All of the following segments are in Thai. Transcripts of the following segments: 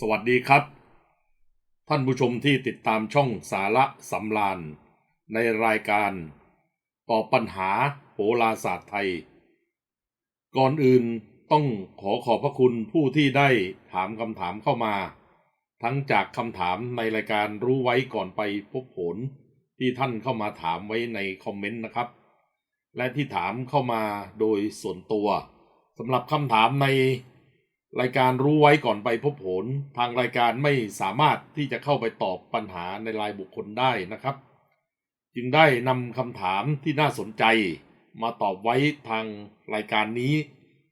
สวัสดีครับ ท่านผู้ชมที่ติดตามช่องสาระสำรานในรายการตอบปัญหาโหราศาสตร์ไทย ก่อนอื่นต้องขอขอบพระคุณผู้ที่ได้ถามคำถามเข้ามา ทั้งจากคำถามในรายการรู้ไว้ก่อนไปพบผล ที่ท่านเข้ามาถามไว้ในคอมเมนต์นะครับ และที่ถามเข้ามาโดยส่วนตัวสำหรับคำถามใน รายการรู้ไว้ก่อนไปพบผล ทางรายการไม่สามารถที่จะเข้าไปตอบปัญหาในรายบุคคลได้นะครับ จึงได้นำคำถามที่น่าสนใจมาตอบไว้ทางรายการนี้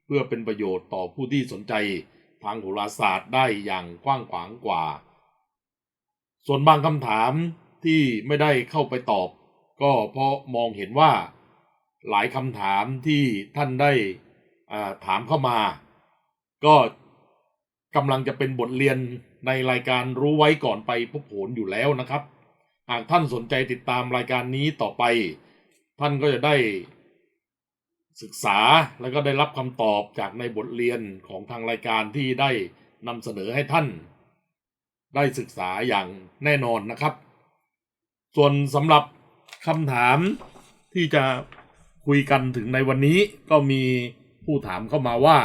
เพื่อเป็นประโยชน์ต่อผู้ที่สนใจทางโหราศาสตร์ได้อย่างกว้างขวางกว่า ส่วนบางคำถามที่ไม่ได้เข้าไปตอบ ก็เพราะมองเห็นว่า หลายคำถามที่ท่านได้ถามเข้ามา ก็กำลังจะเป็นบทเรียนในรายการรู้ไว้ก่อนไปพบผลอยู่แล้วนะครับ หากท่านสนใจติดตามรายการนี้ต่อไป ท่านก็จะได้ศึกษาแล้วก็ได้รับคำตอบจากในบทเรียนของทางรายการที่ได้นำเสนอให้ท่าน ได้ศึกษาอย่างแน่นอนนะครับ ส่วนสำหรับคำถามที่จะคุยกันถึงในวันนี้ก็มีผู้ถามเข้ามาว่า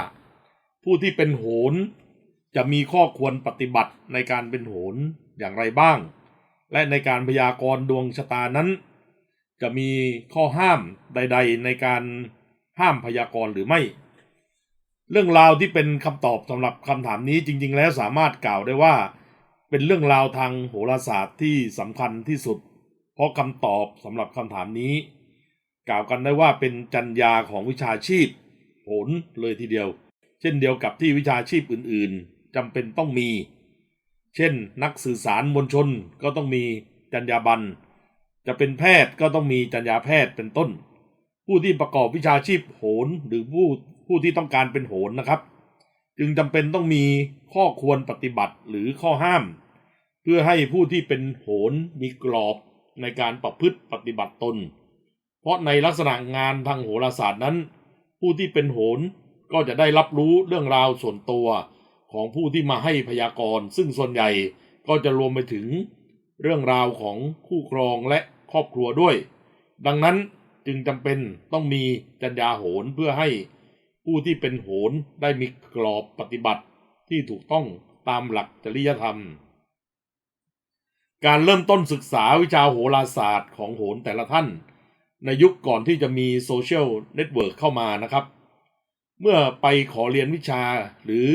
ผู้ที่เป็นโหนจะมีข้อควรปฏิบัติในการเป็นโหนอย่างไรบ้าง และในการพยากรณ์ดวงชะตานั้น จะมีข้อห้ามใด ๆ ในการห้ามพยากรณ์หรือไม่ เรื่องราวที่เป็นคำตอบสำหรับคำถามนี้จริง ๆ แล้วสามารถกล่าวได้ว่า เป็นเรื่องราวทางโหราศาสตร์ที่สำคัญที่สุด เพราะคำตอบสำหรับคำถามนี้ กล่าวกันได้ว่าเป็นจรรยาของวิชาชีพ โหนเลยทีเดียว เช่นเดียวกับที่วิชาชีพอื่น ๆจำเป็นต้องมี เช่น นักสื่อสารมวลชนก็ต้องมีจรรยาบรรณจะเป็นแพทย์ก็ต้องมีจรรยาแพทย์เป็นต้น ผู้ที่ประกอบวิชาชีพโหนหรือผู้ผู้ที่ต้องการเป็นโหนนะครับ จึงจำเป็นต้องมีข้อควรปฏิบัติหรือข้อห้าม เพื่อให้ผู้ที่เป็นโหนมีกรอบในการประพฤติปฏิบัติตน เพราะในลักษณะงานทางโหราศาสตร์นั้น ผู้ที่เป็นโหน ก็จะได้รับรู้เรื่องราวส่วนตัวของผู้ที่มาให้พยากรณ์ ซึ่งส่วนใหญ่ก็จะรวมไปถึงเรื่องราวของคู่ครองและครอบครัวด้วย ดังนั้นจึงจำเป็นต้องมีจัญญาโหนเพื่อให้ผู้ที่เป็นโหนได้มีกรอบปฏิบัติที่ถูกต้องตามหลักจริยธรรม การเริ่มต้นศึกษาวิชาโหราศาสตร์ของโหนแต่ละท่าน ในยุคก่อนที่จะมีโซเชียลเน็ตเวิร์กเข้ามานะครับ เมื่อไปขอเรียนวิชา หรือ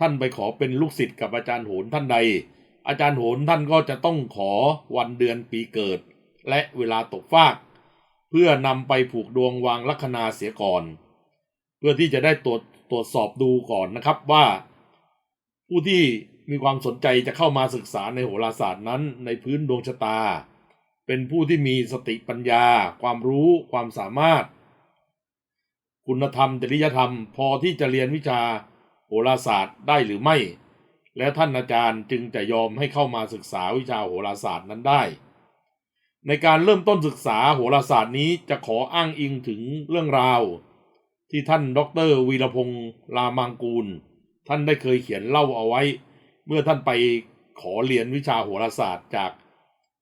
ท่านไปขอเป็นลูกศิษย์กับอาจารย์โหนท่านใด อาจารย์โหนท่านก็จะต้องขอวันเดือนปีเกิด และเวลาตกฟาก เพื่อนำไปผูกดวงวางลัคนาเสียก่อน เพื่อที่จะได้ตรวจตรวจสอบดูก่อนนะครับว่า ผู้ที่มีความสนใจจะเข้ามาศึกษาในโหราศาสตร์นั้น ในพื้นดวงชะตา เป็นผู้ที่มีสติปัญญา ความรู้ ความสามารถ คุณธรรมจริยธรรม พอที่จะเรียนวิชาโหราศาสตร์ได้หรือไม่ แล้วท่านอาจารย์จึงจะยอมให้เข้ามาศึกษาวิชาโหราศาสตร์นั้นได้ ในการเริ่มต้นศึกษาโหราศาสตร์นี้จะขออ้างอิงถึงเรื่องราว ที่ท่านดรวีรพงศ์รามังกูล ท่านได้เคยเขียนเล่าเอาไว้ เมื่อท่านไปขอเรียนวิชาโหราศาสตร์จาก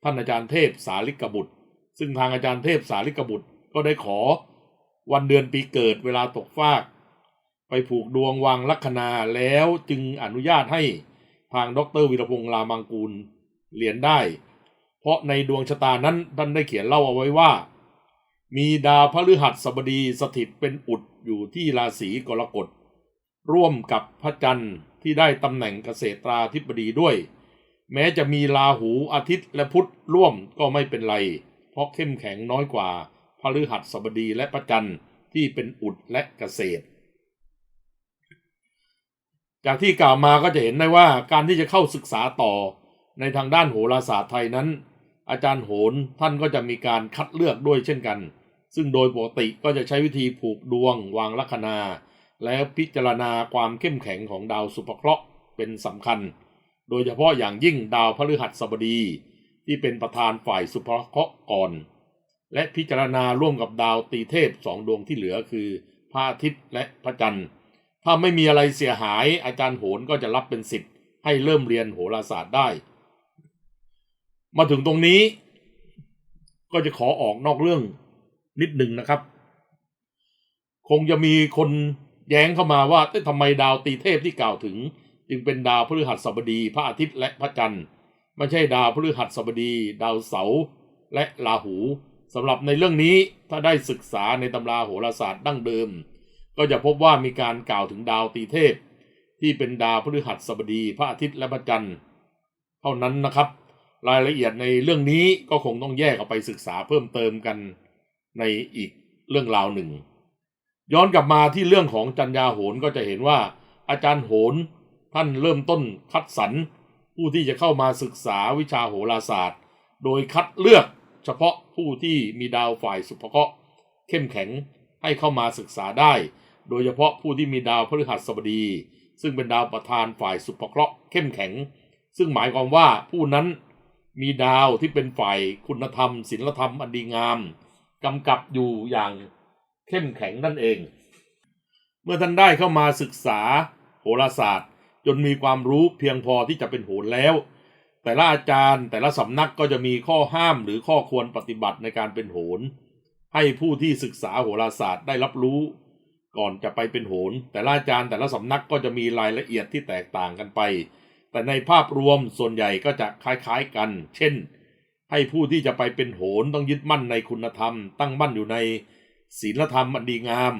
ท่านอาจารย์เทพสาลิกบุตร ซึ่งทางอาจารย์เทพสาลิกบุตรก็ได้ขอ วันเดือนปีเกิดเวลาตกฟาก ไปผูกดวงวางลัคนาแล้วจึงอนุญาตให้ทางดรวีรพงศ์รามังกูลเรียนได้ เพราะในดวงชะตานั้นท่านได้เขียนเล่าเอาไว้ว่า มีดาวพฤหัสบดีสถิตเป็นอุดอยู่ที่ราศีกรกฎร่วมกับพระจันทร์ที่ได้ตำแหน่งเกษตราธิบดีด้วย แม้จะมีราหูอาทิตย์และพุธร่วมก็ไม่เป็นไร เพราะเข้มแข็งน้อยกว่า ฤหัสบดีและพระจันทร์ที่เป็นอุดและเกษตร จากที่กล่าวมาก็จะเห็นได้ว่าการที่จะเข้าศึกษาต่อในทางด้านโหราศาสตร์ไทยนั้น อาจารย์โหนท่านก็จะมีการคัดเลือกด้วยเช่นกัน ซึ่งโดยปกติก็จะใช้วิธีผูกดวงวางลัคนา และพิจารณาความเข้มแข็งของดาวสุภเคราะห์เป็นสำคัญ โดยเฉพาะอย่างยิ่งดาวพฤหัสบดี ที่เป็นประธานฝ่ายสุภเคราะห์ก่อน และพิจารณาร่วมกับดาวตีเทพสองดวงที่เหลือคือพระอาทิตย์และพระจันทร์ ถ้าไม่มีอะไรเสียหายอาจารย์โหนก็จะรับเป็นสิทธิ์ให้เริ่มเรียนโหราศาสตร์ได้ มาถึงตรงนี้ ก็จะขอออกนอกเรื่องนิดหนึ่งนะครับ คงจะมีคนแย้งเข้ามาว่าทำไมดาวตีเทพที่กล่าวถึง จึงเป็นดาวพฤหัสบดี พระอาทิตย์และพระจันทร์ ไม่ใช่ดาวพฤหัสบดี ดาวเสาร์และราหู สำหรับในเรื่องนี้ถ้าได้ศึกษาในตำราโหราศาสตร์ดั้งเดิม ก็จะพบว่ามีการกล่าวถึงดาวตีเทพ ที่เป็นดาวพฤหัสบดีพระอาทิตย์และพระจันทร์ เท่านั้นนะครับ รายละเอียดในเรื่องนี้ก็คงต้องแยกออกไปศึกษาเพิ่มเติมกันในอีกเรื่องราวหนึ่ง ย้อนกลับมาที่เรื่องของจัญญาโหนก็จะเห็นว่า อาจารย์โหนท่านเริ่มต้นคัดสรรผู้ที่จะเข้ามาศึกษาวิชาโหราศาสตร์ โดยคัดเลือก เฉพาะผู้ที่มีดาวฝ่ายสุภเคราะห์เข้มแข็งให้เข้ามาศึกษาได้ โดยเฉพาะผู้ที่มีดาวพฤหัสบดี ซึ่งเป็นดาวประธานฝ่ายสุภเคราะห์เข้มแข็ง ซึ่งหมายความว่าผู้นั้นมีดาวที่เป็นฝ่ายคุณธรรมศีลธรรมอันดีงามกำกับอยู่อย่างเข้มแข็งนั่นเอง เมื่อท่านได้เข้ามาศึกษาโหราศาสตร์ จนมีความรู้เพียงพอที่จะเป็นโหรแล้ว แต่ละอาจารย์แต่ละสำนักก็จะมีข้อห้ามหรือข้อควรปฏิบัติในการเป็นโหรให้ผู้ที่ศึกษาโหราศาสตร์ได้รับรู้ ก่อนจะไปเป็นโหรแต่ละอาจารย์แต่ละสำนักก็จะมีรายละเอียดที่แตกต่างกันไป แต่ในภาพรวมส่วนใหญ่ก็จะคล้ายๆกัน เช่น ให้ผู้ที่จะไปเป็นโหรต้องยึดมั่นในคุณธรรม ตั้งมั่นอยู่ในศีลธรรมอันดีงาม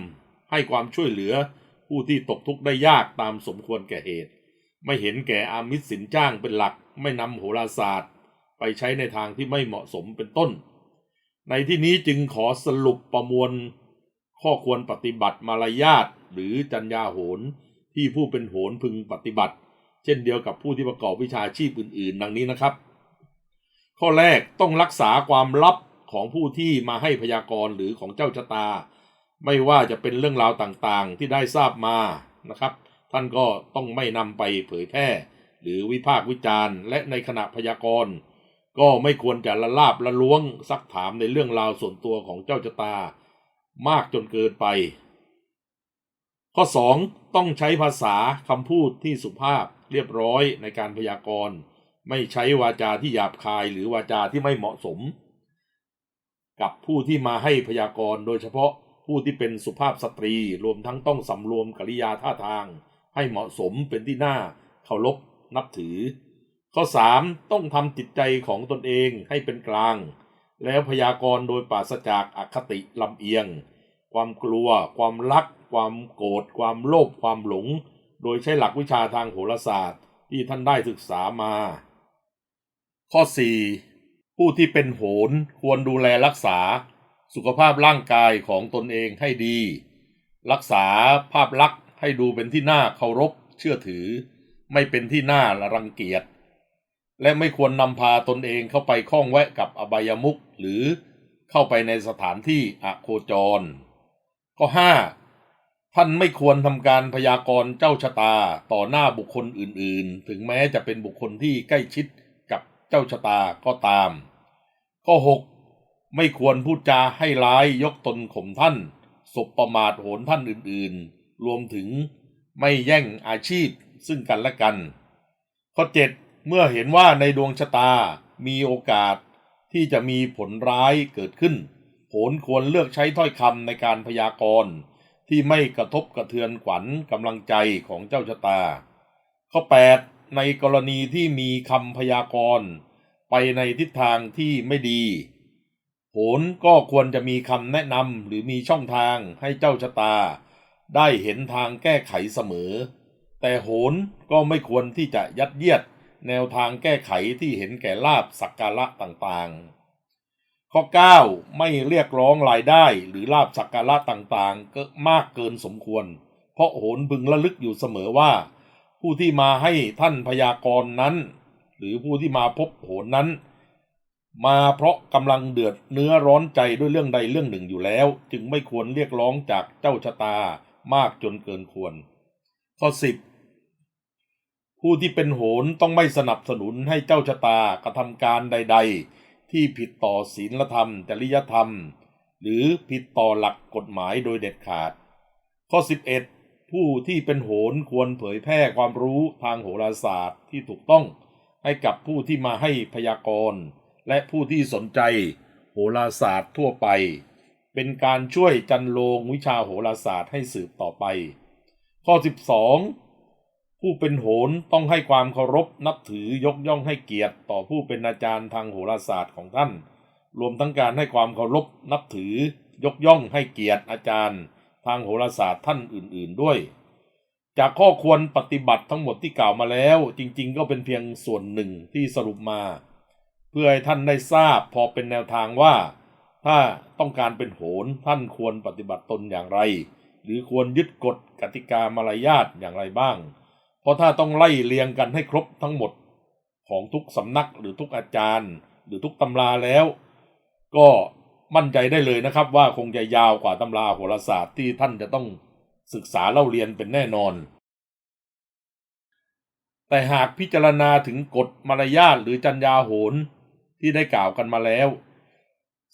ให้ความช่วยเหลือผู้ที่ตกทุกข์ได้ยากตามสมควรแก่เหตุ ไม่เห็นแก่อามิตสินจ้างเป็นหลัก ไม่นำโหราศาสตร์ ไปใช้ในทางที่ไม่เหมาะสมเป็นต้น ในที่นี้จึงขอสรุปประมวล ข้อควรปฏิบัติมารยาทหรือจัญญาโหรที่ผู้เป็นโหรพึงปฏิบัติ เช่นเดียวกับผู้ที่ประกอบวิชาชีพอื่น ๆ ดังนี้นะครับ ข้อแรกต้องรักษาความลับของผู้ที่มาให้พยากรณ์หรือของเจ้าชะตา ไม่ว่าจะเป็นเรื่องราวต่างๆที่ได้ทราบมานะครับ ท่านก็ต้องไม่นำไปเผยแพร่ หรือวิพากษ์วิจารณ์ และในขณะพยากรณ์ ก็ไม่ควรจะละลาบละล้วงซักถามในเรื่องราวส่วนตัวของเจ้าชะตา มากจนเกินไป ข้อ 2 ต้องใช้ภาษาคำพูดที่สุภาพเรียบร้อยในการพยากรณ์ ไม่ใช้วาจาที่หยาบคายหรือวาจาที่ไม่เหมาะสม กับผู้ที่มาให้พยากรณ์ โดยเฉพาะผู้ที่เป็นสุภาพสตรีรวมทั้งต้องสำรวมกริยาท่าทาง ให้เหมาะสมเป็นที่น่าเคารพ นับถือ ข้อ 3 ต้องทำจิตใจของตนเองให้เป็นกลาง แล้วพยากรณ์โดยปราศจากอคติลำเอียง ความกลัว ความรัก ความโกรธ ความโลภความหลง โดยใช้หลักวิชาทางโหราศาสตร์ที่ท่านได้ศึกษามา ข้อ 4 ผู้ที่เป็นโหรควรดูแลรักษา สุขภาพร่างกายของตนเองให้ดี รักษาภาพลักษณ์ให้ดูเป็นที่น่าเคารพเชื่อถือ ไม่เป็นที่น่ารังเกียจ และไม่ควรนำพาตนเองเข้าไปข้องแวะกับอบายมุขหรือเข้าไปในสถานที่อโคจร ข้อ 5 ท่านไม่ควรทำการพยากรณ์เจ้าชะตาต่อหน้าบุคคลอื่นๆ ถึงแม้จะเป็นบุคคลที่ใกล้ชิดกับเจ้าชะตาก็ตาม ข้อ 6 ไม่ควรพูดจาให้ร้ายยกตนข่มท่านสบประมาทโหนท่านอื่นๆ รวมถึงไม่แย่งอาชีพ ซึ่งกันและกัน ข้อ 7 เมื่อเห็นว่าในดวงชะตามีโอกาสที่จะมีผลร้ายเกิดขึ้นโหนควรเลือกใช้ถ้อยคำในการพยากรณ์ที่ไม่กระทบกระเทือนขวัญกำลังใจของเจ้าชะตา ข้อ 8 ในกรณีที่มีคำพยากรณ์ไปในทิศทางที่ไม่ดีโหนก็ควรจะมีคำแนะนำหรือมีช่องทางให้เจ้าชะตา ได้เห็นทางแก้ไขเสมอ แต่โหนก็ไม่ควรที่จะยัดเยียดแนวทางแก้ไขที่เห็นแก่ลาบสักการะต่างๆ ข้อ 9 ไม่เรียกร้องรายได้หรือลาบสักการะต่างๆ ก็มากเกินสมควร เพราะโหนพึงระลึกอยู่เสมอว่า ผู้ที่มาให้ท่านพยากรณ์นั้น หรือผู้ที่มาพบโหนนั้น มาเพราะกำลังเดือดเนื้อร้อนใจด้วยเรื่องใดเรื่องหนึ่งอยู่แล้ว จึงไม่ควรเรียกร้องจากเจ้าชะตามากจนเกินควรข้อ10 ผู้ที่เป็นโหนต้องไม่สนับสนุนให้เจ้าชะตากระทำการใด ๆ ที่ผิดต่อศีลธรรม จริยธรรม หรือผิดต่อหลักกฎหมายโดยเด็ดขาด ข้อ 11 ผู้ที่เป็นโหรควรเผยแพร่ความรู้ทางโหราศาสตร์ที่ถูกต้อง ให้กับผู้ที่มาให้พยากรณ์ และผู้ที่สนใจ โหราศาสตร์ทั่วไป เป็นการช่วยจันโลงวิชาโหราศาสตร์ให้สืบต่อไป ข้อ 12 ผู้เป็นโหรต้องให้ความเคารพนับถือยกย่องให้เกียรติต่อผู้เป็นอาจารย์ทางโหราศาสตร์ของท่าน รวมทั้งการให้ความเคารพนับถือยกย่องให้เกียรติอาจารย์ทางโหราศาสตร์ท่านอื่น ๆด้วย จากข้อควรปฏิบัติทั้งหมดที่กล่าวมาแล้ว จริงๆ ก็เป็นเพียงส่วนหนึ่งที่สรุปมา เพื่อให้ท่านได้ทราบพอเป็นแนวทางว่า ถ้าต้องการเป็นโหรท่านควรปฏิบัติตนอย่างไร หรือควรยึดกฎกติกามารยาทอย่างไรบ้าง เพราะถ้าต้องไล่เรียงกันให้ครบทั้งหมดของทุกสำนักหรือทุกอาจารย์ หรือทุกตำราแล้ว ก็มั่นใจได้เลยนะครับ ว่าคงจะยาวกว่าตำราโหราศาสตร์ที่ท่านจะต้องศึกษาเล่าเรียนเป็นแน่นอน แต่หากพิจารณาถึงกฎมารยาทหรือจัญญาโหรที่ได้กล่าวกันมาแล้ว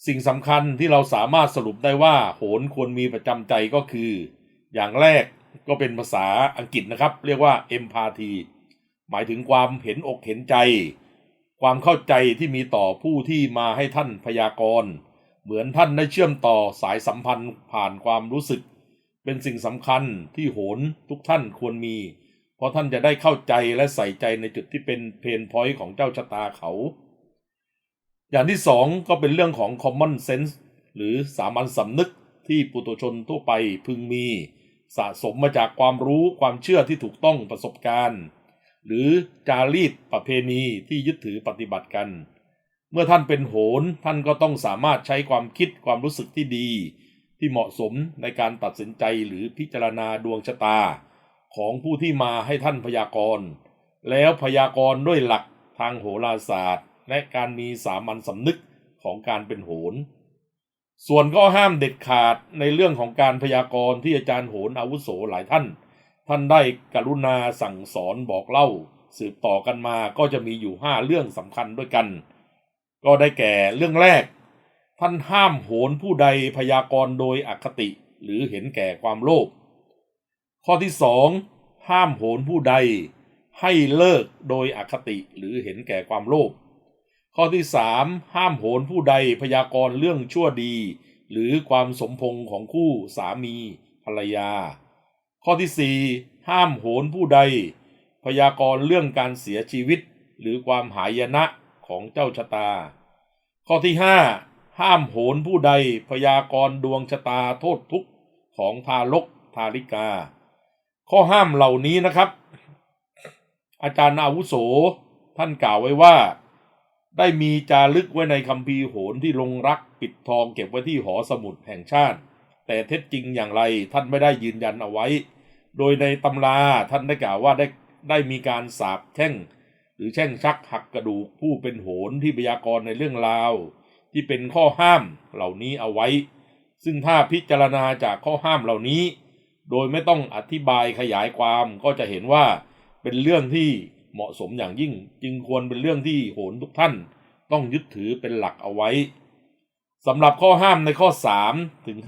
สิ่งสำคัญที่เราสามารถสรุปได้ว่าโหรควรมีประจำใจก็คือ อย่างแรก ก็เป็นภาษาอังกฤษนะครับ เรียกว่า empathy หมายถึงความเห็นอกเห็นใจ ความเข้าใจที่มีต่อผู้ที่มาให้ท่านพยากรณ์เหมือนท่านได้เชื่อมต่อสายสัมพันธ์ผ่านความรู้สึก เป็นสิ่งสำคัญที่โหรทุกท่านควรมี เพราะท่านจะได้เข้าใจและใส่ใจในจุดที่เป็นเพนพอยต์ของเจ้าชะตาเขา อย่างที่สองก็เป็นเรื่องของ common sense หรือสามัญสำนึกที่ปุถุชนทั่วไปพึงมี สะสมมาจากความรู้ความเชื่อที่ถูกต้องประสบการณ์ หรือจารีตประเพณีที่ยึดถือปฏิบัติกัน เมื่อท่านเป็นโหรท่านก็ต้องสามารถใช้ความคิดความรู้สึกที่ดี ที่เหมาะสมในการตัดสินใจหรือพิจารณาดวงชะตา ของผู้ที่มาให้ท่านพยากรณ์แล้วพยากรณ์ด้วยหลักทางโหราศาสตร์ และการมีสามัญสำนึกของการเป็นโหร ส่วนก็ห้ามเด็ดขาดในเรื่องของการพยากรณ์ที่อาจารย์โหรอาวุโสหลายท่าน ท่านได้กรุณาสั่งสอนบอกเล่า สืบต่อกันมาก็จะมีอยู่ห้าเรื่องสำคัญด้วยกัน ก็ได้แก่เรื่องแรก ท่านห้ามโหรผู้ใดพยากรณ์โดยอคติหรือเห็นแก่ความโลภข้อที่สองห้ามโหรผู้ใดให้เลิกโดยอคติหรือเห็นแก่ความโลภ ข้อที่สามห้ามโหรผู้ใดพยากรณ์เรื่องชั่วดี หรือความสมพงของคู่สามีภรรยา ข้อที่สี่ห้ามโหรผู้ใด พยากรณ์เรื่องการเสียชีวิต หรือความหายนะของเจ้าชะตา ข้อที่ห้าห้ามโหรผู้ใดพยากรณ์ดวงชะตาโทษทุกข์ของทารกทาริกา ข้อห้ามเหล่านี้นะครับ อาจารย์อาวุโสท่านกล่าวไว้ว่า ได้มีจารึกไว้ในคัมภีโหรที่ลงรักปิดทองเก็บไว้ที่หอสมุดแห่งชาติ แต่เท็จจริงอย่างไรท่านไม่ได้ยืนยันเอาไว้ โดยในตำราท่านได้กล่าวว่าได้ได้มีการสาบแช่ง หรือแช่งชักหักกระดูกผู้เป็นโหรที่พยากรณ์ในเรื่องราว ที่เป็นข้อห้ามเหล่านี้เอาไว้ ซึ่งถ้าพิจารณาจากข้อห้ามเหล่านี้ โดยไม่ต้องอธิบายขยายความก็จะเห็นว่าเป็นเรื่องที่ เหมาะสมอย่างยิ่ง จึงควรเป็นเรื่องที่โหรทุกท่านต้องยึดถือเป็นหลักเอาไว้สำหรับข้อห้ามในข้อ 3 ถึง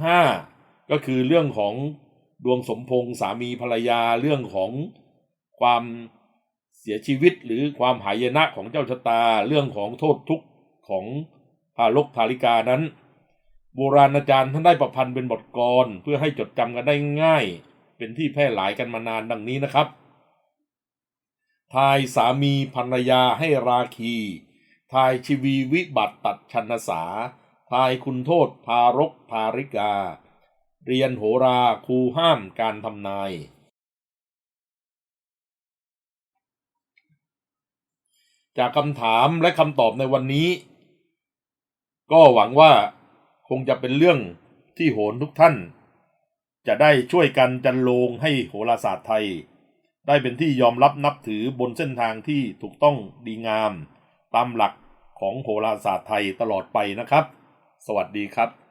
5 ก็คือเรื่องของดวงสมพงษ์สามีภรรยาเรื่องของความเสียชีวิตหรือความหายนะของเจ้าชะตา เรื่องของโทษทุกข์ของทารกทาริกานั้น โบราณอาจารย์ท่านได้ประพันธ์เป็นบทกรเพื่อให้จดจำกันได้ง่าย เป็นที่แพร่หลายกันมานานดังนี้นะครับ ทายสามีภรรยาให้ราคี ทายชีวีวิบัติตัดชนสา ทายคุณโทษทารกทาริกา เรียนโหราครูห้ามการทำนาย จากคำถามและคำตอบในวันนี้ ก็หวังว่าคงจะเป็นเรื่องที่โหรทุกท่าน จะได้ช่วยกันจันโลงให้โหราศาสตร์ไทย ได้เป็นที่ยอมรับนับถือบนเส้นทางที่ถูกต้องดีงาม ตามหลักของโหราศาสตร์ไทยตลอดไปนะครับ สวัสดีครับ